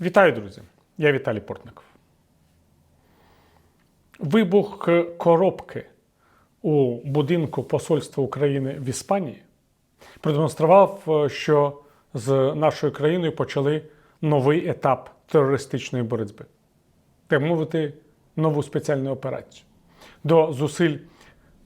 Вітаю, друзі! Я Віталій Портников. Вибух коробки у будинку Посольства України в Іспанії продемонстрував, що з нашою країною почали новий етап терористичної боротьби, так мовити, нову спеціальну операцію. До зусиль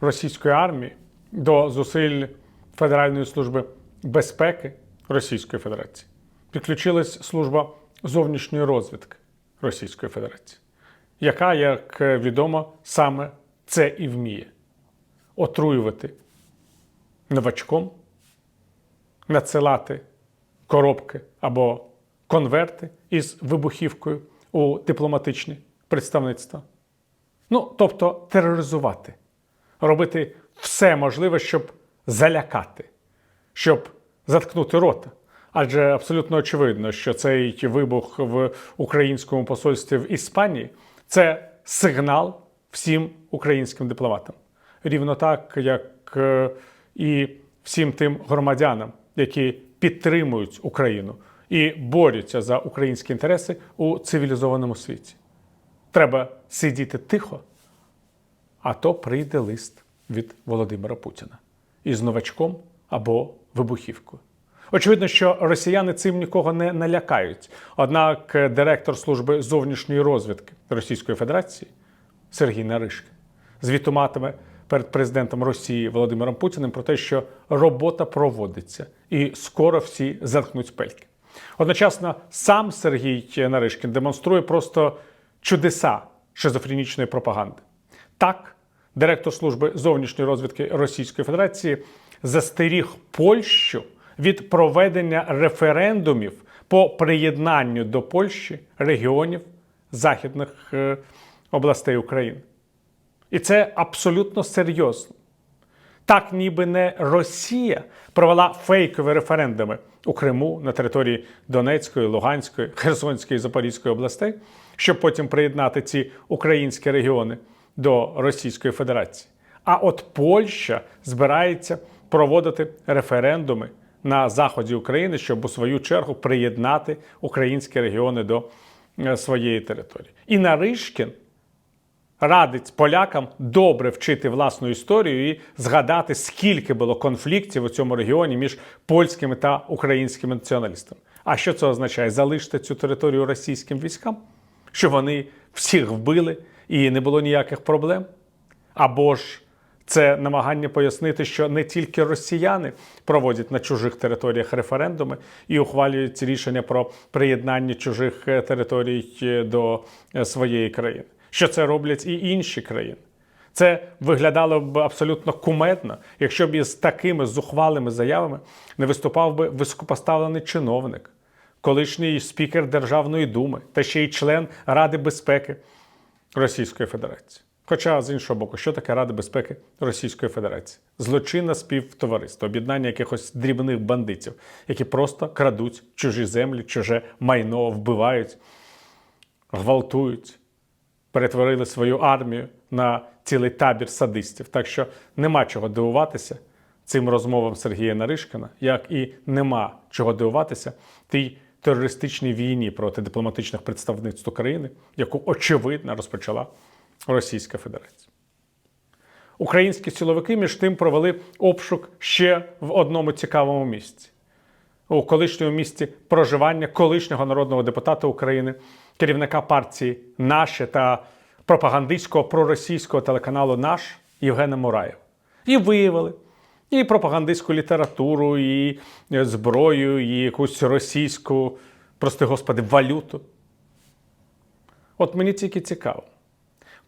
російської армії, до зусиль Федеральної служби безпеки Російської Федерації підключилась служба зовнішньої розвідки Російської Федерації, яка, як відомо, саме це і вміє отруювати новачком, надсилати коробки або конверти із вибухівкою у дипломатичні представництва. Ну, тобто тероризувати, робити все можливе, щоб залякати, щоб заткнути рота. Адже абсолютно очевидно, що цей вибух в українському посольстві в Іспанії це сигнал всім українським дипломатам. Рівно так, як е, і всім тим громадянам, які підтримують Україну і борються за українські інтереси у цивілізованому світі. Треба сидіти тихо, а то прийде лист від Володимира Путіна із новачком або вибухівкою. Очевидно, що росіяни цим нікого не налякають. Однак директор служби зовнішньої розвідки Російської Федерації Сергій Наришкін звітуватиме перед президентом Росії Володимиром Путіним про те, що робота проводиться, і скоро всі заткнуть пельки. Одночасно сам Сергій Наришкін демонструє просто чудеса шизофренічної пропаганди. Так, директор служби зовнішньої розвідки Російської Федерації застеріг Польщу від проведення референдумів по приєднанню до Польщі регіонів західних е, областей України. І це абсолютно серйозно. Так, ніби не Росія провела фейкові референдуми у Криму на території Донецької, Луганської, Херсонської і Запорізької областей, щоб потім приєднати ці українські регіони до Російської Федерації. А от Польща збирається проводити референдуми на заході України, щоб у свою чергу приєднати українські регіони до е, своєї території. І Наришкін радить полякам добре вчити власну історію і згадати, скільки було конфліктів у цьому регіоні між польськими та українськими націоналістами. А що це означає? Залишити цю територію російським військам, що вони всіх вбили і не було ніяких проблем? Або ж це намагання пояснити, що не тільки росіяни проводять на чужих територіях референдуми і ухвалюють рішення про приєднання чужих е, територій е, до е, своєї країни, що це роблять і інші країни. Це виглядало б абсолютно кумедно, якщо б із такими зухвалими заявами не виступав би високопоставлений чиновник, колишній спікер Державної думи та ще й член Ради безпеки Російської Федерації. Хоча, з іншого боку, що таке Рада безпеки Російської Федерації? Злочинне співтовариство, об'єднання якихось дрібних бандитів, які просто крадуть чужі землі, чуже майно, вбивають, гвалтують, перетворили свою армію на цілий табір садистів. Так що нема чого дивуватися цим розмовам Сергія Наришкина, як і нема чого дивуватися тій терористичній війні проти дипломатичних представництв України, яку очевидно розпочала. Російська Федерація. Українські силовики між тим провели обшук ще в одному цікавому місці. У колишньому місці проживання колишнього народного депутата України, керівника партії «Наше» та пропагандистського проросійського телеканалу Наш Євгена Мураєва. І виявили і пропагандистську літературу, і зброю, і якусь російську, прости господи, валюту. От мені тільки цікаво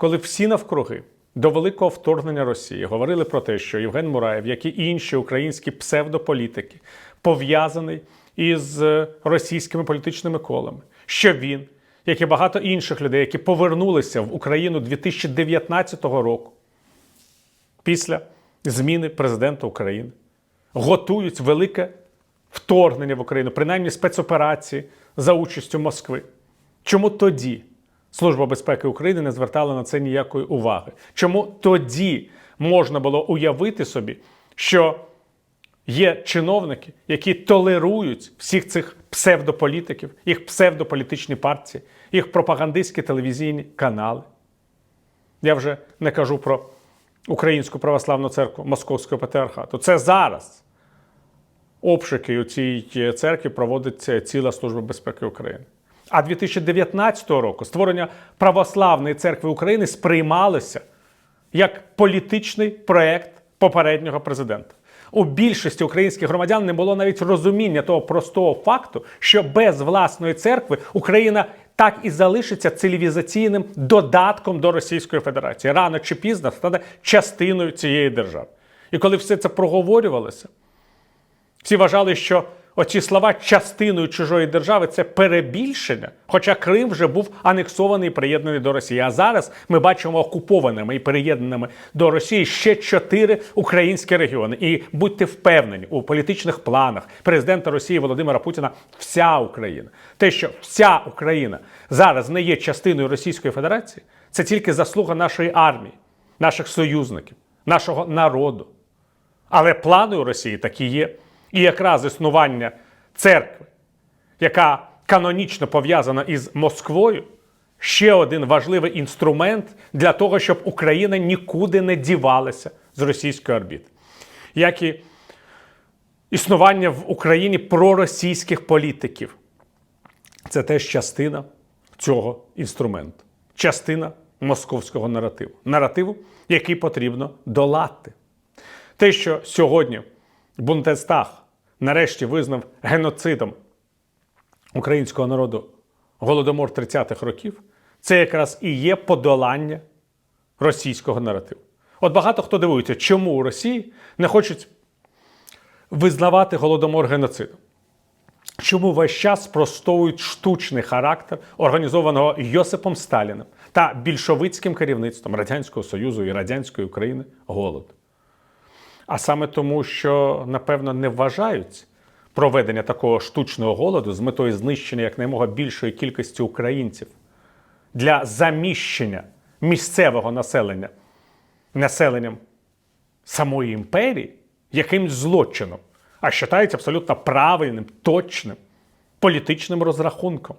коли всі навкруги до великого вторгнення Росії говорили про те, що Євген Мураєв, як і інші українські псевдополітики, пов'язаний із російськими політичними колами, що він, як і багато інших людей, які повернулися в Україну 2019 року після зміни президента України, готують велике вторгнення в Україну, принаймні спецоперації за участю Москви. Чому тоді? Служба безпеки України не звертала на це ніякої уваги. Чому тоді можна було уявити собі, що Є чиновники, які толерують всіх цих псевдополітиків, їх псевдополітичні партії, їх пропагандистські телевізійні канали. Я вже не кажу про Українську православну церкву Московського патріархату. Це зараз обшуки у цій церкві проводить ціла Служба безпеки України. А 2019 року створення православної церкви України сприймалося як політичний проект попереднього президента. У більшості українських громадян не було навіть розуміння того простого факту, що без власної церкви Україна так і залишиться цивілізаційним додатком до Російської Федерації. Рано чи пізно стане частиною цієї держави. І коли все це проговорювалося, всі вважали, що оці слова частиною чужої держави це перебільшення, хоча Крим вже був анексований і приєднаний до Росії. А зараз ми бачимо окупованими і приєднаними до Росії ще чотири українські регіони. І будьте впевнені, у політичних планах президента Росії Володимира Путіна вся Україна. Те, що вся Україна зараз не є частиною Російської Федерації, це тільки заслуга нашої армії, наших союзників, нашого народу. Але плани у Росії такі є. І якраз існування церкви, яка канонічно пов'язана із Москвою, ще один важливий інструмент для того, щоб Україна нікуди не дівалася з російської орбіти. Як і існування в Україні проросійських політиків. Це теж частина цього інструменту, частина московського наративу. Наративу, який потрібно долати. Те, що сьогодні Бундестаг нарешті визнав геноцидом українського народу голодомор 30-х років, це якраз і є подолання російського наративу. От багато хто дивується, чому у Росії не хочуть визнавати голодомор геноцидом. Чому весь час спростовують штучний характер організованого Йосипом Сталіним та більшовицьким керівництвом Радянського Союзу і Радянської України голод? А саме тому, що, напевно, не вважають проведення такого штучного голоду з метою знищення якнаймога більшої кількості українців для заміщення місцевого населення населенням самої імперії якимсь злочином, а вважається абсолютно правильним, точним політичним розрахунком.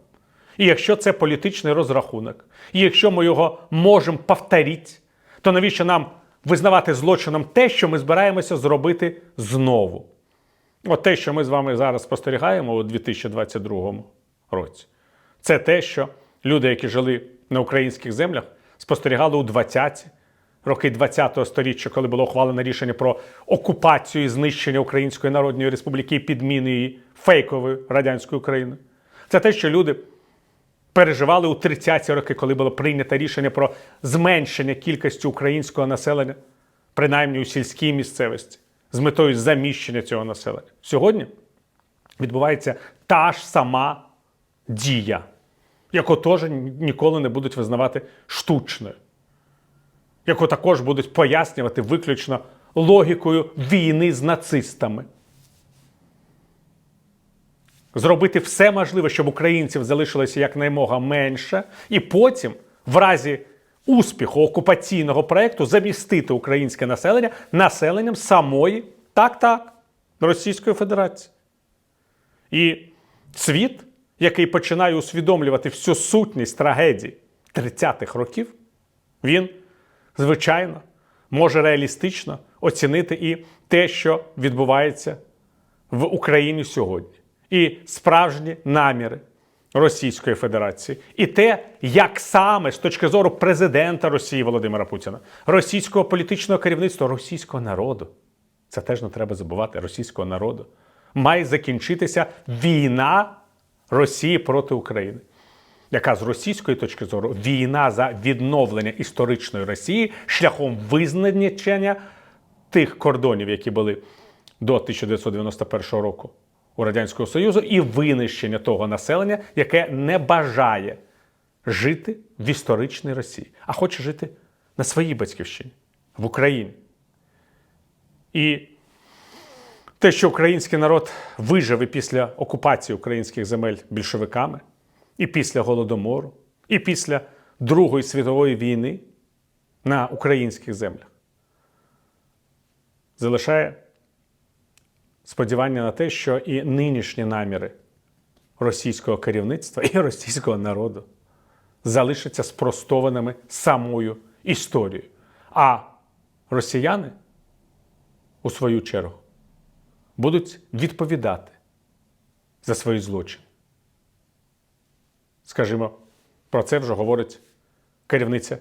І якщо це політичний розрахунок, і якщо ми його можемо повторити, то навіщо нам визнавати злочином те, що ми збираємося зробити знову? От те, що ми з вами зараз спостерігаємо у 2022 році, це те, що люди, які жили на українських землях, спостерігали у 20-ті роки 20-го сторіччя, коли було ухвалено рішення про окупацію і знищення Української Народної Республіки і підміну її фейковою радянською Україною. Це те, що люди переживали у 30-ті роки, коли було прийнято рішення про зменшення кількості українського населення, принаймні у сільській місцевості, з метою заміщення цього населення. Сьогодні відбувається та ж сама дія, яку теж ніколи не будуть визнавати штучною, яку також будуть пояснювати виключно логікою війни з нацистами зробити все можливе, щоб українців залишилося якнаймога менше, і потім, в разі успіху окупаційного проєкту, замістити українське населення населенням самої так-так Російської Федерації. І світ, який починає усвідомлювати всю сутність трагедії 30-х років, він, звичайно, може реалістично оцінити і те, що відбувається в Україні сьогодні і справжні наміри Російської Федерації, і те, як саме з точки зору президента Росії Володимира Путіна, російського політичного керівництва, російського народу, це теж не треба забувати російського народу, має закінчитися війна Росії проти України. Яка з російської точки зору війна за відновлення історичної Росії шляхом визначення тих кордонів, які були до 1991 року у Радянського Союзу і винищення того населення, яке не бажає жити в історичній Росії, а хоче жити на своїй батьківщині в Україні. І те, що український народ виживе після окупації українських земель більшовиками, і після Голодомору, і після Другої світової війни на українських землях, залишає сподівання на те, що і нинішні наміри російського керівництва і російського народу залишаться спростованими самою історією. А росіяни, у свою чергу, будуть відповідати за свої злочини. Скажімо, про це вже говорить керівниця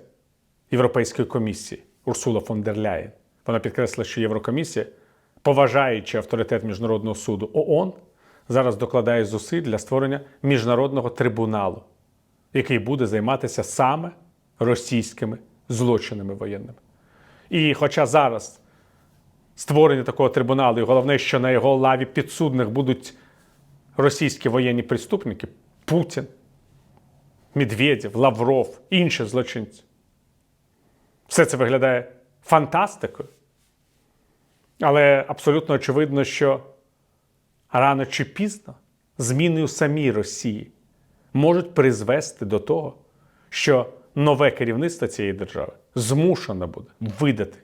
Європейської комісії Урсула фон дер Ляєн. Вона підкреслила, що Єврокомісія, поважаючи авторитет Міжнародного суду ООН, зараз докладає зусиль для створення міжнародного трибуналу, який буде займатися саме російськими злочинами воєнними. І хоча зараз створення такого трибуналу, і головне, що на його лаві підсудних будуть російські воєнні преступники, Путін, Медведєв, Лавров, інші злочинці. Все це виглядає фантастикою. Але абсолютно очевидно, що рано чи пізно зміни у самій Росії можуть призвести до того, що нове керівництво цієї держави змушено буде видати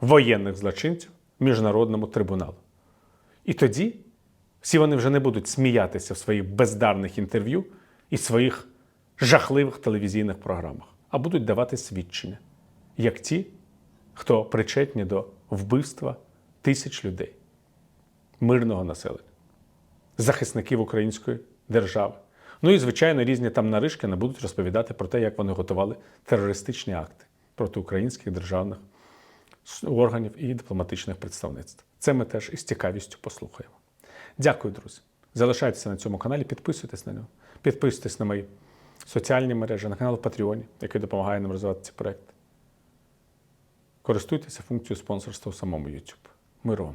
воєнних злочинців міжнародному трибуналу. І тоді всі вони вже не будуть сміятися в своїх бездарних інтерв'ю і своїх жахливих телевізійних програмах, а будуть давати свідчення, як ті, хто причетні до вбивства тисяч людей, мирного населення, захисників української держави. Ну і, звичайно, різні там наришки не будуть розповідати про те, як вони готували терористичні акти проти українських державних органів і дипломатичних представництв. Це ми теж із цікавістю послухаємо. Дякую, друзі. Залишайтеся на цьому каналі, підписуйтесь на нього, підписуйтесь на мої соціальні мережі, на канал Патреоні, який допомагає нам розвивати ці проекти. Користуйтеся функцією спонсорства у самому YouTube. Миру!